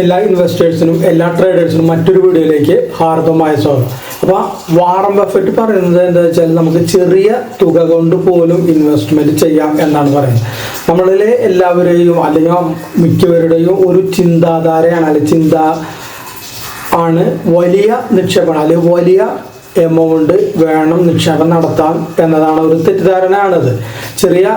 എല്ലാ ഇൻവെസ്റ്റേഴ്സിനും എല്ലാ ട്രേഡേഴ്സിനും മറ്റൊരു വീഡിയോയിലേക്ക് ഹാർദമായ സ്വാഗതം. അപ്പോൾ വാറൻ ബഫറ്റ് പറയുന്നത് എന്താ വെച്ചാൽ നമുക്ക് ചെറിയ തുക കൊണ്ട് പോലും ഇൻവെസ്റ്റ്മെന്റ് ചെയ്യാം എന്നാണ് പറയുന്നത്. നമ്മളിലെ എല്ലാവരെയും അല്ലെങ്കിൽ മിക്കവരുടെയും ഒരു ചിന്താധാരയാണ് അല്ലെങ്കിൽ ചിന്ത ആണ് വലിയ നിക്ഷേപണം അല്ലെങ്കിൽ വലിയ എമൗണ്ട് വേണം നിക്ഷേപം നടത്താൻ എന്നതാണ് ഒരു തെറ്റിദ്ധാരണയാണത്. ചെറിയ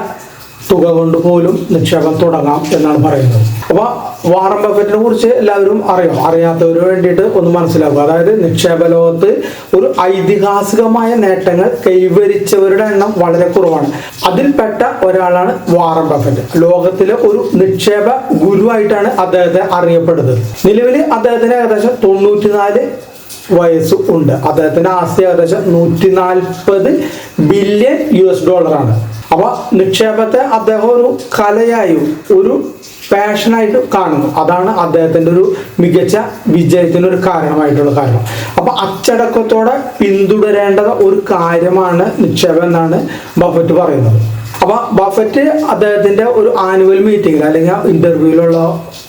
തുക കൊണ്ട് പോലും നിക്ഷേപം തുടങ്ങാം എന്നാണ് പറയുന്നത്. അപ്പോൾ വാറൻ ബഫറ്റിനെ കുറിച്ച് എല്ലാവരും അറിയാം. അറിയാത്തവർ വേണ്ടിയിട്ട് ഒന്ന് മനസ്സിലാക്കുക. അതായത് നിക്ഷേപ ലോകത്ത് ഒരു ഐതിഹാസികമായ നേട്ടങ്ങൾ കൈവരിച്ചവരുടെ എണ്ണം വളരെ കുറവാണ്. അതിൽപ്പെട്ട ഒരാളാണ് വാറൻ ബഫറ്റ് ലോകത്തിലെ ഒരു നിക്ഷേപ ഗുരുവായിട്ടാണ് അദ്ദേഹത്തെ അറിയപ്പെടുന്നത്. നിലവിൽ അദ്ദേഹത്തിന് ഏകദേശം തൊണ്ണൂറ്റിനാല് വയസ്സ് ഉണ്ട്. അദ്ദേഹത്തിന്റെ ആസ്തി ഏകദേശം നൂറ്റി നാൽപ്പത് ബില്യൺ യു എസ് ഡോളറാണ് അപ്പൊ നിക്ഷേപത്തെ അദ്ദേഹം ഒരു കലയായും ഒരു പാഷനായിട്ട് കാണുന്നു. അതാണ് അദ്ദേഹത്തിന്റെ ഒരു മികച്ച വിജയത്തിന് ഒരു കാരണമായിട്ടുള്ള കാരണം. അപ്പൊ അച്ചടക്കത്തോടെ പിന്തുടരേണ്ട ഒരു കാര്യമാണ് നിക്ഷേപം എന്നാണ് ബഫറ്റ് പറയുന്നത്. അപ്പൊ ബഫറ്റ് അദ്ദേഹത്തിന്റെ ഒരു ആനുവൽ മീറ്റിംഗിൽ അല്ലെങ്കിൽ ഇന്റർവ്യൂയിലുള്ള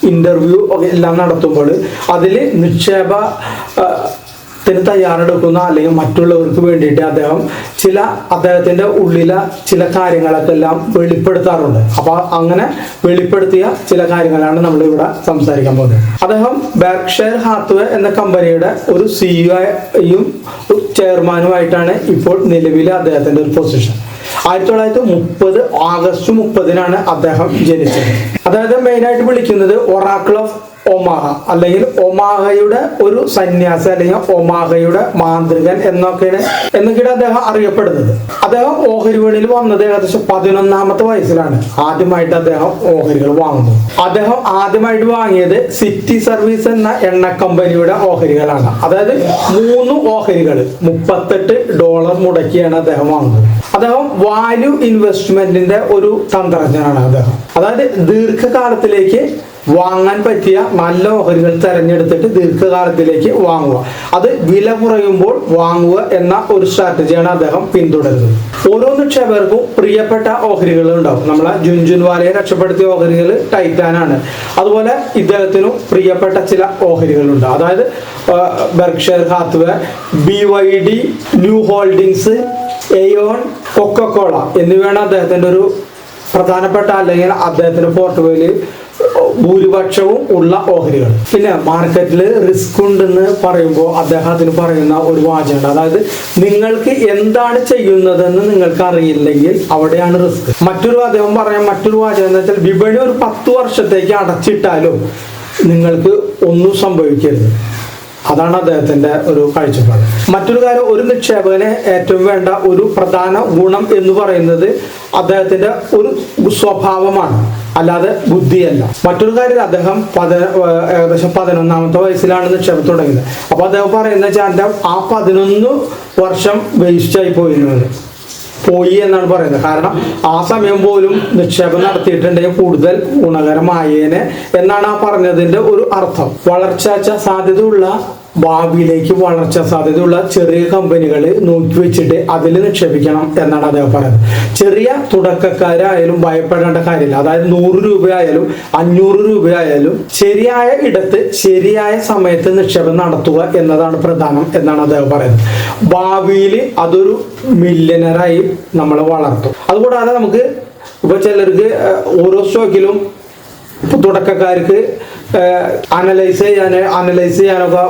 ഇന്റർവ്യൂ എല്ലാം നടത്തുമ്പോൾ അതിൽ നിക്ഷേപ തയ്യാറെടുക്കുന്ന അല്ലെങ്കിൽ മറ്റുള്ളവർക്ക് വേണ്ടിയിട്ട് അദ്ദേഹം ചില അദ്ദേഹത്തിന്റെ ഉള്ളിലെ ചില കാര്യങ്ങളൊക്കെ എല്ലാം വെളിപ്പെടുത്താറുണ്ട്. അപ്പോൾ അങ്ങനെ വെളിപ്പെടുത്തിയ ചില കാര്യങ്ങളാണ് നമ്മൾ ഇവിടെ സംസാരിക്കാൻ പോകുന്നത്. അദ്ദേഹം ബെർക്ഷയർ ഹാത്വേ എന്ന കമ്പനിയുടെ ഒരു സിഇഒയും ചെയർമാനുമായിട്ടാണ് ഇപ്പോൾ നിലവിലെ അദ്ദേഹത്തിന്റെ ഒരു പൊസിഷൻ ആയിരത്തി തൊള്ളായിരത്തി മുപ്പത് ആഗസ്റ്റ് മുപ്പതിനാണ് അദ്ദേഹം ജനിച്ചത്. അദ്ദേഹത്തെ മെയിനായിട്ട് വിളിക്കുന്നത് ഒറാക്കിൾ ഓഫ് ഒമാഹ അല്ലെങ്കിൽ ഒമാഹയുടെ ഒരു സന്യാസി അല്ലെങ്കിൽ ഒമാഹയുടെ മാന്ത്രികൻ എന്നൊക്കെയാണ് എന്നൊക്കെയാണ് അദ്ദേഹം അറിയപ്പെടുന്നത്. അദ്ദേഹം ഓഹരി വിപണിയിൽ വന്നത് ഏകദേശം പതിനൊന്നാമത്തെ വയസ്സിലാണ്. ആദ്യമായിട്ട് അദ്ദേഹം ഓഹരികൾ വാങ്ങുന്നത് അദ്ദേഹം ആദ്യമായിട്ട് വാങ്ങിയത് സിറ്റി സർവീസ് എന്ന എണ്ണ കമ്പനിയുടെ ഓഹരികളാണ്. അതായത് മൂന്ന് ഓഹരികൾ മുപ്പത്തെട്ട് ഡോളർ മുടക്കിയാണ് അദ്ദേഹം വാങ്ങുന്നത്. അദ്ദേഹം വാല്യൂ ഇൻവെസ്റ്റ്മെന്റിന്റെ ഒരു തന്ത്രജ്ഞനാണ് അദ്ദേഹം. അതായത് ദീർഘകാലത്തിലേക്ക് വാങ്ങാൻ പറ്റിയ നല്ല ഓഹരികൾ തിരഞ്ഞെടുത്തിട്ട് ദീർഘകാലത്തിലേക്ക് വാങ്ങുക. അത് വില കുറയുമ്പോൾ വാങ്ങുക എന്ന ഒരു സ്ട്രാറ്റജിയാണ് അദ്ദേഹം പിന്തുടരുന്നത്. ഓരോ നിക്ഷേപകർക്കും പ്രിയപ്പെട്ട ഓഹരികൾ ഉണ്ടാവും. നമ്മളെ ജുൻജുൻ ജുൻജുൻവാലയെ രക്ഷപ്പെടുത്തിയ ഓഹരികൾ ടൈറ്റാനാണ് അതുപോലെ ഇദ്ദേഹത്തിനും പ്രിയപ്പെട്ട ചില ഓഹരികളുണ്ട്. അതായത് Berkshire Hathaway B Y D new holdings Aon Coca Cola എന്നിവയാണ് അദ്ദേഹത്തിന്റെ ഒരു പ്രധാനപ്പെട്ട അല്ലെങ്കിൽ അദ്ദേഹത്തിന്റെ പോർട്ട്ഫോളിയോയിൽ ഭൂരിപക്ഷവും ഉള്ള ഓഹരികൾ. പിന്നെ മാർക്കറ്റിൽ റിസ്ക് ഉണ്ടെന്ന് പറയുമ്പോൾ അദ്ദേഹത്തിന് പറയുന്ന ഒരു വാചകമുണ്ട്. അതായത് നിങ്ങൾക്ക് എന്താണ് ചെയ്യുന്നതെന്ന് നിങ്ങൾക്ക് അറിയില്ലെങ്കിൽ അവിടെയാണ് റിസ്ക് മറ്റൊരു അദ്ദേഹം പറയാൻ മറ്റൊരു വാചകം എന്ന് വെച്ചാൽ വിപണി ഒരു പത്ത് വർഷത്തേക്ക് അടച്ചിട്ടാലും നിങ്ങൾക്ക് ഒന്നും സംഭവിക്കരുത്. അതാണ് അദ്ദേഹത്തിന്റെ ഒരു കാഴ്ചപ്പാട്. മറ്റൊരു കാര്യം ഒരു നിക്ഷേപകന് ഏറ്റവും വേണ്ട ഒരു പ്രധാന ഗുണം എന്ന് പറയുന്നത് അദ്ദേഹത്തിന്റെ ഒരു സ്വഭാവമാണ്. അല്ലാതെ ബുദ്ധിയല്ല. മറ്റൊരു കാര്യം അദ്ദേഹം പത ഏകദേശം പതിനൊന്നാമത്തെ വയസ്സിലാണ് നിക്ഷേപം തുടങ്ങിയത്. അപ്പൊ അദ്ദേഹം പറയുന്നത് വെച്ചാൽ ആ പതിനൊന്ന് വർഷം വേസ്റ്റ് ആയി പോയിരുന്നത് പോയി എന്നാണ് പറയുന്നത്. കാരണം ആ സമയം പോലും നിക്ഷേപം നടത്തിയിട്ടുണ്ടെങ്കിൽ കൂടുതൽ ഗുണകരമായേനെ എന്നാണ് ആ പറഞ്ഞതിന്റെ ഒരു അർത്ഥം. വളർച്ച സാധ്യതയുള്ള ഭാവിയിലേക്ക് വളർച്ച സാധ്യതയുള്ള ചെറിയ കമ്പനികൾ നോക്കി വെച്ചിട്ട് അതിൽ നിക്ഷേപിക്കണം എന്നാണ് അദ്ദേഹം പറയുന്നത് ചെറിയ തുടക്കക്കാരായാലും ഭയപ്പെടേണ്ട കാര്യമില്ല. അതായത് നൂറ് രൂപയായാലും അഞ്ഞൂറ് രൂപയായാലും ശരിയായ ഇടത്ത് ശരിയായ സമയത്ത് നിക്ഷേപം നടത്തുക എന്നതാണ് പ്രധാനം എന്നാണ് അദ്ദേഹം പറയുന്നത്. ഭാവിയിൽ അതൊരു മില്യനറായി നമ്മളെ വളർത്തും. അതുകൂടാതെ നമുക്ക് ഇപ്പൊ ചിലർക്ക് ഓരോ സ്റ്റോക്കിലും തുടക്കക്കാർക്ക് അനലൈസ് ചെയ്യാൻ അനലൈസ് ചെയ്യാനൊക്കെ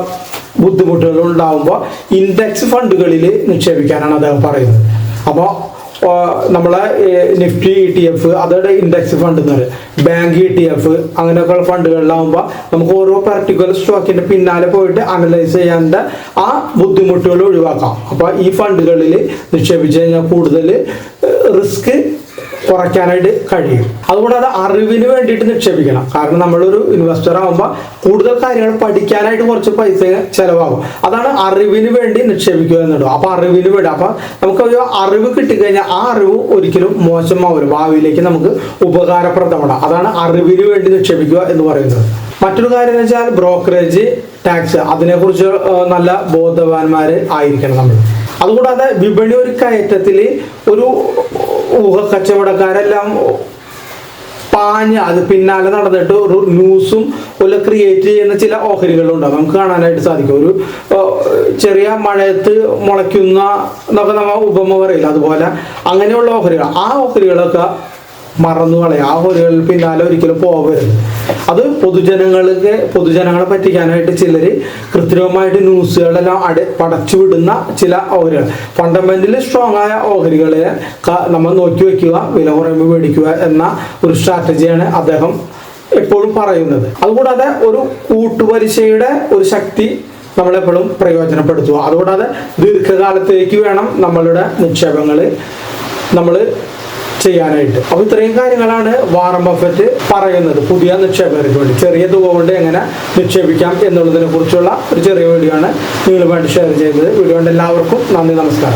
ബുദ്ധിമുട്ടുകൾ ഉണ്ടാകുമ്പോൾ ഇൻഡെക്സ് ഫണ്ടുകളിൽ നിക്ഷേപിക്കാനാണ് അദ്ദേഹം പറയുന്നത്. അപ്പോൾ നമ്മളെ നിഫ്റ്റി ഇ ടി എഫ് അതോടെ ഇൻഡെക്സ് ഫണ്ട് എന്ന് പറയും. ബാങ്ക് ഇ ടി എഫ് അങ്ങനെയൊക്കെയുള്ള ഫണ്ടുകളിലാവുമ്പോൾ നമുക്ക് ഓരോ പർട്ടിക്കുലർ സ്റ്റോക്കിന്റെ പിന്നാലെ പോയിട്ട് അനലൈസ് ചെയ്യാണ്ട് ആ ബുദ്ധിമുട്ടുകൾ ഒഴിവാക്കാം. അപ്പോൾ ഈ ഫണ്ടുകളിൽ നിക്ഷേപിച്ച് കഴിഞ്ഞാൽ കൂടുതൽ റിസ്ക് കുറയ്ക്കാനായിട്ട് കഴിയും. അതുകൂടാതെ അറിവിന് വേണ്ടിയിട്ട് നിക്ഷേപിക്കണം. കാരണം നമ്മളൊരു ഇൻവെസ്റ്റർ ആകുമ്പോൾ കൂടുതൽ കാര്യങ്ങൾ പഠിക്കാനായിട്ട് കുറച്ച് പൈസ ചെലവാകും. അതാണ് അറിവിന് വേണ്ടി നിക്ഷേപിക്കുക എന്നുള്ളത്. അപ്പൊ അറിവിന് വേണ്ടി. അപ്പൊ നമുക്ക് ഒരു അറിവ് കിട്ടിക്കഴിഞ്ഞാൽ ആ അറിവ് ഒരിക്കലും മോശമാവരും ഭാവിയിലേക്ക് നമുക്ക് ഉപകാരപ്രദമാണ്. അതാണ് അറിവിന് വേണ്ടി നിക്ഷേപിക്കുക എന്ന് പറയുന്നത്. മറ്റൊരു കാര്യം എന്ന് വെച്ചാൽ ബ്രോക്കറേജ് ടാക്സ് അതിനെക്കുറിച്ച് നല്ല ബോധവാന്മാര് ആയിരിക്കണം നമ്മൾ. അതുകൂടാതെ വിപണി ഒരു കയറ്റത്തിൽ ഒരു ഊഹ കച്ചവടക്കാരെല്ലാം പാഞ്ഞ് അത് പിന്നാലെ നടന്നിട്ട് ഒരു ന്യൂസും പോലെ ക്രിയേറ്റ് ചെയ്യുന്ന ചില ഓഹരികളും ഓഹരികളുണ്ടാവും നമുക്ക് കാണാനായിട്ട് സാധിക്കും. ഒരു ചെറിയ മഴയത്ത് മുളയ്ക്കുന്ന എന്നൊക്കെ നമ്മൾ ഉപമ പറയില്ല? അതുപോലെ അങ്ങനെയുള്ള ഓഹരികൾ. ആ ഓഹരികളൊക്കെ മറന്നു കളയും. ആ ഓഹരികളിൽ പിന്നാലെ ഒരിക്കലും പോകരുത് അത് പൊതുജനങ്ങൾക്ക് പൊതുജനങ്ങളെ പറ്റിക്കാനായിട്ട് ചിലർ കൃത്രിമമായിട്ട് ന്യൂസുകളെല്ലാം അട പടച്ചു വിടുന്ന ചില ഓഹരികൾ ഫണ്ടമെന്റലി സ്ട്രോങ് ആയ ഓഹരികളെ നമ്മൾ നോക്കി വെക്കുക വില കുറയുമ്പോൾ മേടിക്കുക എന്ന ഒരു സ്ട്രാറ്റജിയാണ് അദ്ദേഹം എപ്പോഴും പറയുന്നത്. അതുകൂടാതെ ഒരു കൂട്ടുപലിശയുടെ ഒരു ശക്തി നമ്മളെപ്പോഴും പ്രയോജനപ്പെടുത്തുക. അതുകൂടാതെ ദീർഘകാലത്തേക്ക് വേണം നമ്മളുടെ നിക്ഷേപങ്ങൾ നമ്മൾ ചെയ്യാനായിട്ട്. അപ്പോൾ ഇത്രയും കാര്യങ്ങളാണ് വാറൻ ബഫറ്റ് പറയുന്നത്. പുതിയ നിക്ഷേപകർക്ക് വേണ്ടി. ചെറിയ തുക കൊണ്ട് എങ്ങനെ നിക്ഷേപിക്കാം എന്നുള്ളതിനെ കുറിച്ചുള്ള ഒരു ചെറിയ വീഡിയോ ആണ് നിങ്ങളുമായിട്ട് ഷെയർ ചെയ്തത്. വീഡിയോ എല്ലാവർക്കും നന്ദി നമസ്കാരം.